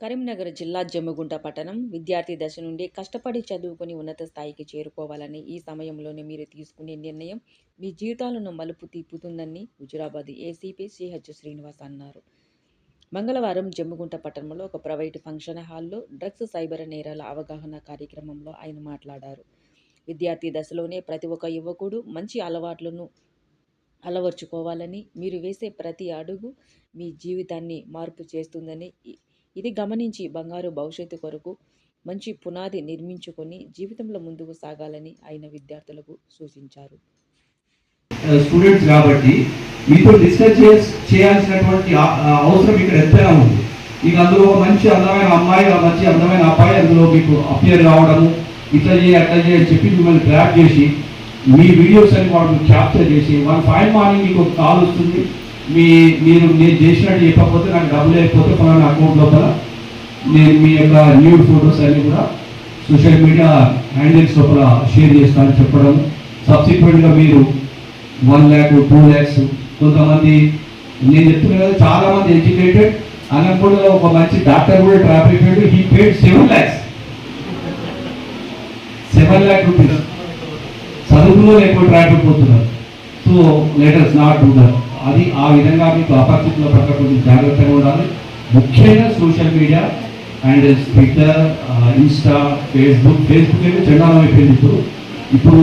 కరీంనగర్ జిల్లా జమ్మిగుంట పట్టణం విద్యార్థి దశ నుండి కష్టపడి చదువుకుని ఉన్నత స్థాయికి చేరుకోవాలని ఈ సమయంలోనే మీరు తీసుకునే నిర్ణయం మీ జీవితాలను మలుపు తిప్పుతుందని హుజురాబాద్ ఏసీపీ సిహెచ్ శ్రీనివాస్ అన్నారు. మంగళవారం జమ్మిగుంట పట్టణంలో ఒక ప్రైవేటు ఫంక్షన్ హాల్లో డ్రగ్స్ సైబర్ నేరాల అవగాహన కార్యక్రమంలో ఆయన మాట్లాడారు. విద్యార్థి దశలోనే ప్రతి ఒక్క యువకుడు మంచి అలవాట్లను అలవర్చుకోవాలని మీరు వేసే ప్రతి అడుగు మీ జీవితాన్ని మార్పు చేస్తుందని ఇది గమనించి బంగారు భవిష్యత్తు కొరకు మంచి పునాది నిర్మించుకొని జీవితంలో ముందుకు సాగాలని ఆయన విద్యార్థులకు సూచించారు. Uh, స్టూడెంట్స్ కాబట్టి మీతో డిస్కస్ చేయాల్సినటువంటి అవసరం ఇక్కడ ఎంతైనా ఉంది. మీకు అందులో మంచి అందమైన అమ్మాయి మంచి అందమైన అబ్బాయి అందులో మీకు అపియర్ కావడము ఇట్లా చేయి అట్లా చేయి అని చెప్పి మిమ్మల్ని గ్రాప్ చేసి మీ వీడియోస్ అని వాళ్ళు క్యాప్చర్ చేసి వన్ ఫైవ్ మార్నింగ్ మీకు ఒక కాల్ వస్తుంది. మీ మీరు నేను చేసినట్టు చెప్పకపోతే నాకు డబ్బులు లేకపోతే ఫలానా అకౌంట్ లోపల నేను మీ యొక్క న్యూడ్ ఫోటోస్ అన్ని కూడా సోషల్ మీడియా హ్యాండిల్స్ లోపల షేర్ చేస్తానని చెప్పడం. సబ్సిక్వెంట్గా మీరు వన్ ల్యాక్ టూ ల్యాక్స్ కొంతమంది నేను చెప్తున్నా కదా చాలా మంది ఎడ్యుకేటెడ్ అనంతపురంలో ఒక మంచి డాక్టర్ కూడా ట్రాఫిక్ అయిపోయాడు. He paid seven lakhs seven lakh rupees చదువులో ఎక్కువ ట్రాఫిక్ పోతున్నారు. So letters not do that అది ఆ విధంగా మీకు అపరిచితుల పట్ల కొంచెం జాగ్రత్తగా ఉండాలి. ముఖ్యంగా social media and Twitter Insta Facebook Facebook అయితే చండాలం అయిపోయింది ఇప్పుడు. ఇప్పుడు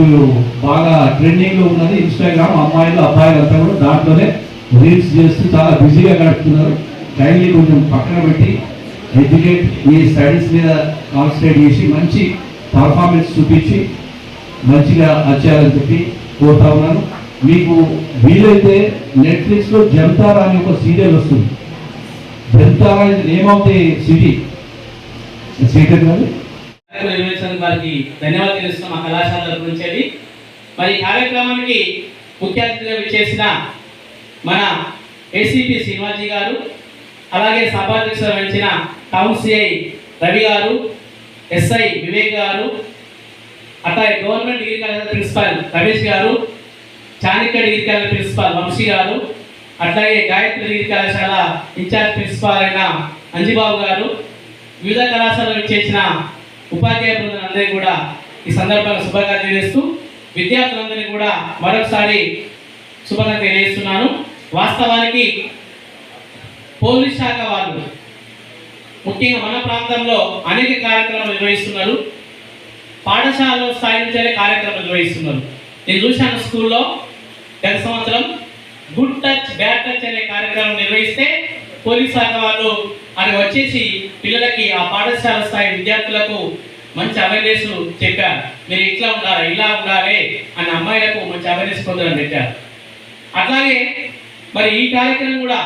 బాగా ట్రెండింగ్లో ఉన్నది ఇన్స్టాగ్రామ్ అమ్మాయిలు అబ్బాయిలు అంతా కూడా దాంట్లోనే రీల్స్ చేస్తూ చాలా బిజీగా గడుపుతున్నారు. టైంని కొంచెం పక్కన పెట్టి ఎడ్యుకేట్ మీ స్టడీస్ మీద కాన్సన్ట్రేట్ చేసి మంచి పర్ఫార్మెన్స్ చూపించి మంచిగా వచ్చేయాలని చెప్పి కోరుతా ఉన్నాను. మీకు వీలైతే నెట్ఫ్లిక్స్లో జంతారా అనే ఒక సీరియల్ వస్తుంది. జంతారా ఏమవుతాయి ది సిటీ సీరియల్ కాదు కార్యక్రమం వారికి ధన్యవాదాలు తెలుస్తున్నాం మా కళాశాల గురించి మరి కార్యక్రమానికి ముఖ్య అతిథిగా చేసిన మన ఏసీపీ శ్రీనివాజీ గారు అలాగే సభాధ్యక్షులు వహించిన టౌన్ సిఐ రవి గారు ఎస్ఐ వివేక్ గారు అట్లాగే government degree college principal Ramesh garu Chanakya degree college principal Vamsi garu అట్లాగే గాయత్రి డిగ్రీ కళాశాల ఇన్ఛార్జ్ ప్రిన్సిపాల్ అయిన అంజిబాబు గారు వివిధ కళాశాలలో చేసిన ఉపాధ్యాయ బృందాలందరికీ కూడా ఈ సందర్భంగా శుభాకాంక్షలు తెలియజేస్తూ విద్యార్థులందరినీ కూడా మరొకసారి శుభాకాంక్షలు తెలియజేస్తున్నాను. వాస్తవానికి పోలీస్ శాఖ వాళ్ళు ముఖ్యంగా మన ప్రాంతంలో అనేక కార్యక్రమాలు నిర్వహిస్తున్నారు. పాఠశాల స్థాయి నుంచే కార్యక్రమాలు నిర్వహిస్తున్నారు. నేను చూశాను స్కూల్లో గత సంవత్సరం గుడ్ టచ్ బ్యాడ్ టచ్ అనే కార్యక్రమం నిర్వహిస్తే పోలీస్ శాఖ వాళ్ళు అది వచ్చేసి పిల్లలకి ఆ పాఠశాల స్థాయి విద్యార్థులకు మంచి అవేర్నెస్ చెప్పారు. మీరు ఇట్లా ఉండాలి ఇలా ఉండాలి అని అమ్మాయిలకు మంచి అవేర్నెస్ పొందడం పెట్టారు. అట్లాగే మరి ఈ కార్యక్రమం కూడా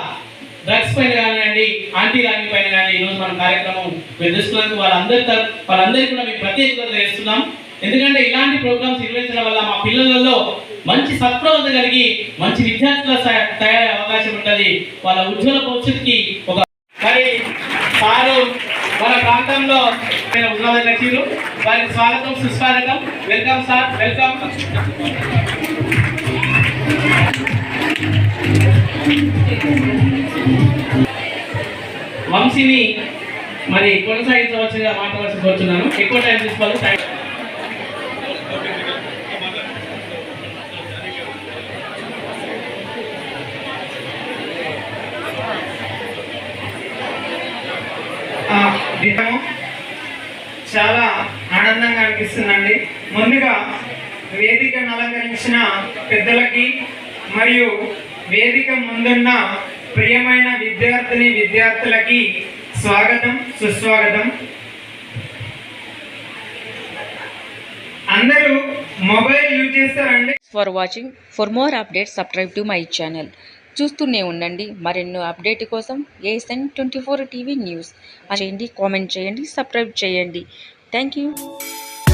డ్రగ్స్ పైన కానివ్వండి ఆంటీ రాగి పైన కానీ ఈరోజు మన కార్యక్రమం నిర్వహిస్తున్నందుకు వాళ్ళందరి తర- వాళ్ళందరికీ కూడా మేము ప్రత్యేకత చేస్తున్నాం ఎందుకంటే ఇలాంటి ప్రోగ్రామ్స్ నిర్వహించడం వల్ల మా పిల్లలలో మంచి సత్ప్రవత కలిగి మంచి విద్యార్థుల స- తయారయ్యే అవకాశం ఉంటుంది. వాళ్ళ ఉజ్వల భవిష్యత్తుకి ఒక మరి సారు మన ప్రాంతంలో ఉన్నత లక్ష్యులు వారికి స్వాగతం సుస్వాగతం. Welcome sir welcome. వంశీని మరి కొనసాగించవలసిందిగా మాట్లాడాల్సి కోరుతున్నాను ఎక్కువ టైం తీసుకోవాలి. టైం దినము చాలా ఆనందంగా అనిపిస్తుందండి. ముందుగా వేదికను అలంకరించిన పెద్దలకి మరియు వేదిక ముందున్న ప్రియమైన విద్యార్థిని విద్యార్థులకి స్వాగతం సుస్వాగతం. అందరూ మొబైల్ యూజ్ చేస్తారండి. For watching for more updates subscribe to my channel చూస్తూనే ఉండండి. మరెన్నో అప్డేట్ కోసం ASN twenty four TV news చేయండి కామెంట్ చేయండి సబ్స్క్రైబ్ చేయండి. Thank you